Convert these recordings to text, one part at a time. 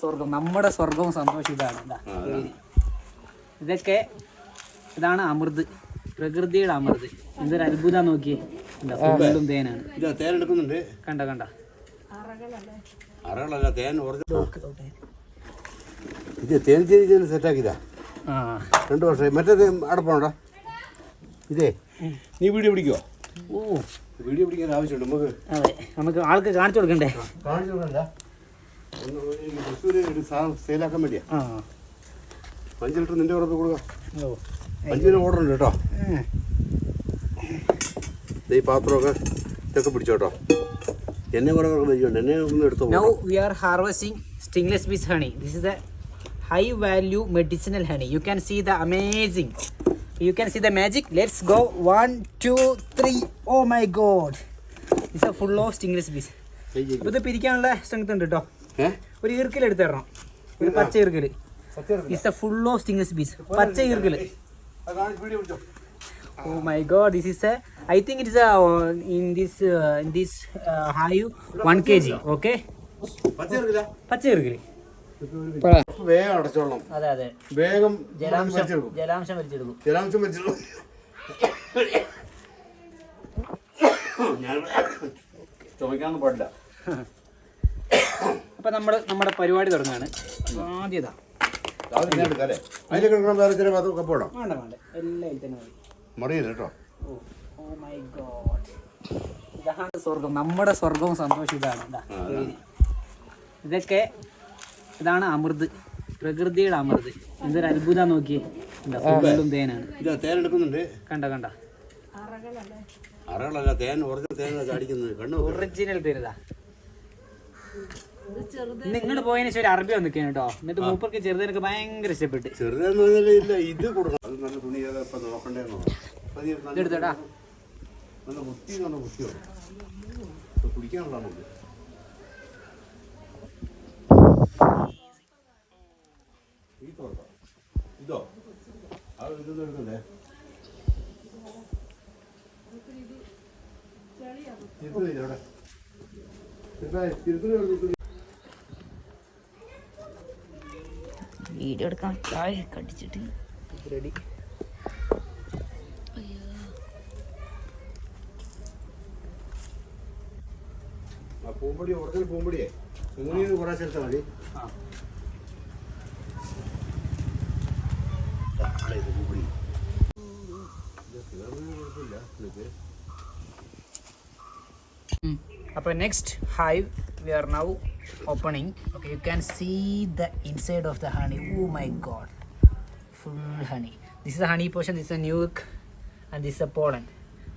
സ്വർഗം നമ്മുടെ സ്വർഗവും സന്തോഷം ഇതാണ്. ഇതാ, ഇതൊക്കെ ഇതാണ് അമൃത് പ്രകൃതിയുടെ അമൃത്. എന്തൊരു അത്ഭുത നോക്കിയേ. എന്താ തേനാണ്. ഇതാ തേൻ എടുക്കുന്നുണ്ട് കണ്ട കണ്ട. അറകളല്ല തേൻ ഇത് തേൻ ചെയ്ത് സെറ്റാക്കിയതാ രണ്ട് വർഷം മറ്റേ അടപ്പുണ്ടോ? ഇതേ. നീ വീഡിയോ പിടിക്കോ ഓ. വീഡിയോ പിടിക്കാൻ ആവശ്യമുണ്ട് നമുക്ക് അതെ നമുക്ക് ആൾക്ക് കാണിച്ചു കൊടുക്കണ്ടേ? കാണിച്ചു കൊടുക്കണ്ട. തൃശ്ശൂര് ഒരു സാധനം സെയിലാക്കാൻ വേണ്ടിയാ ആ അഞ്ച് ലിറ്റർ നിന്റെ ഉറപ്പ് കൊടുക്കാം ഓ അഞ്ച് കിലോ ഓർഡർ ഉണ്ട് കേട്ടോ ദേ ഈ പാത്രമൊക്കെ ഇതൊക്കെ പിടിച്ചോ കേട്ടോ എന്നെ കുറേ പേർക്ക് പരിചയമുണ്ട് എന്നെ ഒന്ന് എടുത്തോ Now we are harvesting stingless bees honey. This is the high value medicinal honey. You can see the amazing. You can see the magic. Let's go. One, two, three. Oh my god. This is full of stingless bees. അപ്പോൾ ഇത് പിരിക്കാനുള്ള strength ഉണ്ട് കേട്ടോ ഒരു ഈർക്കിൽ എടുത്തു തരണം. ഒരു പച്ച ഈർക്കിൽ is a full of stingless bees പച്ച ഈർക്കിൽ ഓ my God this is a I think it's in this in this hive one K G okay പച്ച ഈർക്കിൽ വേഗം അടച്ചോളണം. അതെ അതെ. വേഗം ജലാംശം വലിച്ചെടുക്കും ജലാംശം വലിച്ചെടുക്കും ജലാംശം വെച്ചിട്ടുള്ളൂ ഞാൻ ചുമക്കാൻ പാടില്ല. അപ്പൊ നമ്മൾ നമ്മുടെ പരിപാടി തുടങ്ങുകയാണ് ആദ്യത വേണ്ട വേണ്ട. എല്ലാം ഇതിൽ തന്നെ മതി. Oh oh my God. ഇതാണ് സ്വർഗം നമ്മുടെ സ്വർഗവും സന്തോഷം ഇതാണ്. ഇതാ, ഇതൊക്കെ ഇതാണ് അമൃത്. പ്രകൃതിയുടെ അമൃത്. എന്തൊരു അത്ഭുതം നോക്കി ഫുള്ളും തേനാണ്. ഇതാ തേൻ എടുക്കുന്നുണ്ട്. കണ്ട കണ്ട. അറകളല്ല തേൻ ഒറിജിനൽ തേൻ അടിക്കുന്നത്. കണ്ണു. ഒറിജിനൽ തേനിതാ നിങ്ങൾ പോയതിനു ശേഷം അറബി വന്നിക്കാണ് കേട്ടോ. എന്നിട്ട് മൂപ്പർക്ക് ചെറുതിനൊക്കെ ഭയങ്കര ഇഷ്ടപ്പെട്ട്. ചെറുതെന്ന് പറഞ്ഞാൽ ഇല്ല ഇത് കൊടുക്കണം. അത് നല്ല തുണി ഏതാ ഇപ്പം നോക്കണ്ടേന്നോ? അപ്പൊ നല്ല- ഇതെടുത്തോടാ. നല്ല വൃത്തി നല്ല വൃത്തിയോ? കുടിക്കാനുള്ള നമുക്ക് ഈ തുറക്കാം ഇതോ? അത് ഇതൊന്നും എടുക്കണ്ടേ? തിരുത്തുണി ഇല്ലേ അവിടെ? തിരുത്താ- തിരുത്തുണി അവിടെ തിരുത്തുണി. വീഡിയോ എടുക്കാൻ ചായ കടിച്ചിട്ട് റെഡി. പൂമ്പൊടി ഒറിജിനൽ പൂമ്പൊടിയേ. മൂന്നിന്ന് കുറേ ചേർത്താൽ മതി. പൂമ്പൊടി. കുഴപ്പമില്ല ഇത്. അപ്പൊ next hive we are now opening okay you can see the inside of the honey oh my God full honey this is honey portion this a nook and this a pollen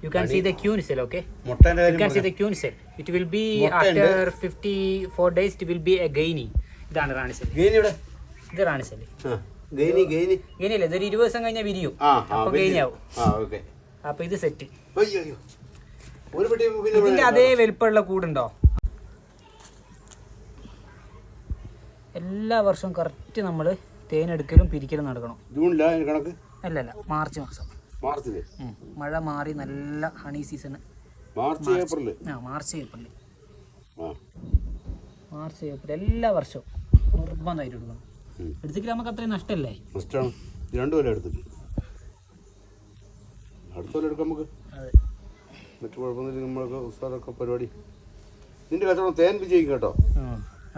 you can see the queen cell okay മുട്ടേന്റെ You can see the queen cell. It will be after 54 days. It will be a gainy. ഇതാണ് റാണി cell ഇത് റാണി cell ഗെയിനി ഗെയിനിയല്ലേ ഇതൊരു ഇരുപത് ദിവസം കഴിഞ്ഞാൽ വിരിയും. അപ്പൊ വലിയ- ഗെയിനി ആവും അപ്പൊ ഇത് സെറ്റ് ഒരു ഇതിന്റെ അതേ വലിപ്പമുള്ള കൂടുണ്ടോ? എല്ലാ വർഷവും കറക്റ്റ് നമ്മൾ തേനെടുക്കലും പിരിക്കലും നടക്കണം. അതിന് കണക്ക്? അല്ല അല്ല മാർച്ച് മാസം. മാർച്ചിൽ? മഴ മാറി നല്ല ഹണി സീസൺ മാർച്ച് ഏപ്രിൽ ആ മാർച്ച് ഏപ്രിൽ മാർച്ച് ഏപ്രിൽ എല്ലാ വർഷവും നിർബന്ധമായിട്ട് എടുക്കണം. എടുത്തിട്ട് നമുക്ക് അത്രയും നഷ്ടമല്ലേ ഇത് രണ്ടു കൊല്ലം എടുത്തിട്ട്. അടുത്ത കൊല്ലം എടുക്കാം നമുക്ക്. മറ്റു കുഴപ്പമൊന്നുമില്ല നമ്മളൊക്കെ ഉത്സാഹമൊക്കെ പരിപാടി. നിന്റെ കച്ചവടം തേൻ വിജയിക്കും കേട്ടോ.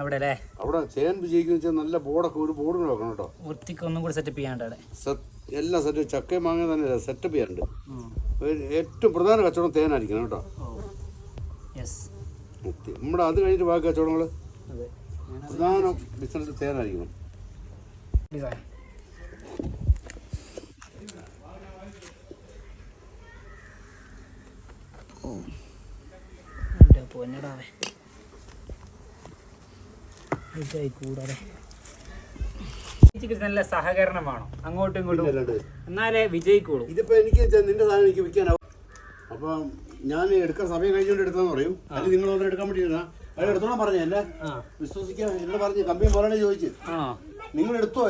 അവിടെ അല്ലേ അവിടെ തേൻ വിജയിക്കും വെച്ചാൽ നല്ല ബോർഡൊക്കെ ഒരു ബോർഡ് വെക്കണം കേട്ടോ. വൃത്തിക്ക് ഒന്നും കൂടി സെറ്റപ്പ് ചെയ്യാണ്ട് അവിടെ. എല്ലാം സെറ്റ് ചക്ക മാങ്ങ തന്നെ സെറ്റപ്പ് ചെയ്യാറുണ്ട് ഒരു ഏറ്റവും പ്രധാന കച്ചവടം തേനായിരിക്കണം കേട്ടോ. യെസ് നമ്മുടെ അത് കഴിഞ്ഞിട്ട് ബാക്കി കച്ചവടങ്ങൾ അതെ. പ്രധാന ബിസിനസ് തേനായിരിക്കണം. പൊന്നടാവേ? കൂടാതെ നല്ല സഹകരണം വേണം. അങ്ങോട്ടും ഇങ്ങോട്ടും. എന്നാലേ വിജയിക്കുള്ളൂ ഇതിപ്പോ എനിക്ക് നിന്റെ സാധനം എനിക്ക് വിൽക്കാനാവും അപ്പൊ ഞാൻ എടുക്കാൻ സമയം കഴിഞ്ഞുകൊണ്ട് എടുത്തെന്ന് പറയും. അല്ലെങ്കിൽ നിങ്ങൾ ഓർഡർ എടുക്കാൻ പറ്റിയിരുന്ന അയാൾ എടുത്തോളാൻ പറഞ്ഞു എന്നെ വിശ്വസിക്കാൻ എന്നോട് പറഞ്ഞു കമ്പനി പോലെ ചോദിച്ചു. നിങ്ങൾ എടുത്തോ?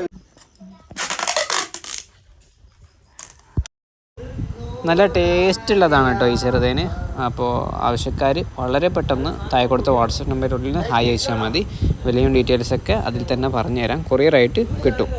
നല്ല ടേസ്റ്റ് ഉള്ളതാണ് കേട്ടോ ഈ ചെറുതേന്. അപ്പോൾ ആവശ്യക്കാർ വളരെ പെട്ടെന്ന് താഴെ കൊടുത്ത വാട്സപ്പ് നമ്പറിൽ ഹായ് അയച്ചാൽ മതി. വിലയും ഡീറ്റെയിൽസൊക്കെ അതിൽ തന്നെ പറഞ്ഞുതരാം. കൊറിയറായിട്ട് കിട്ടും.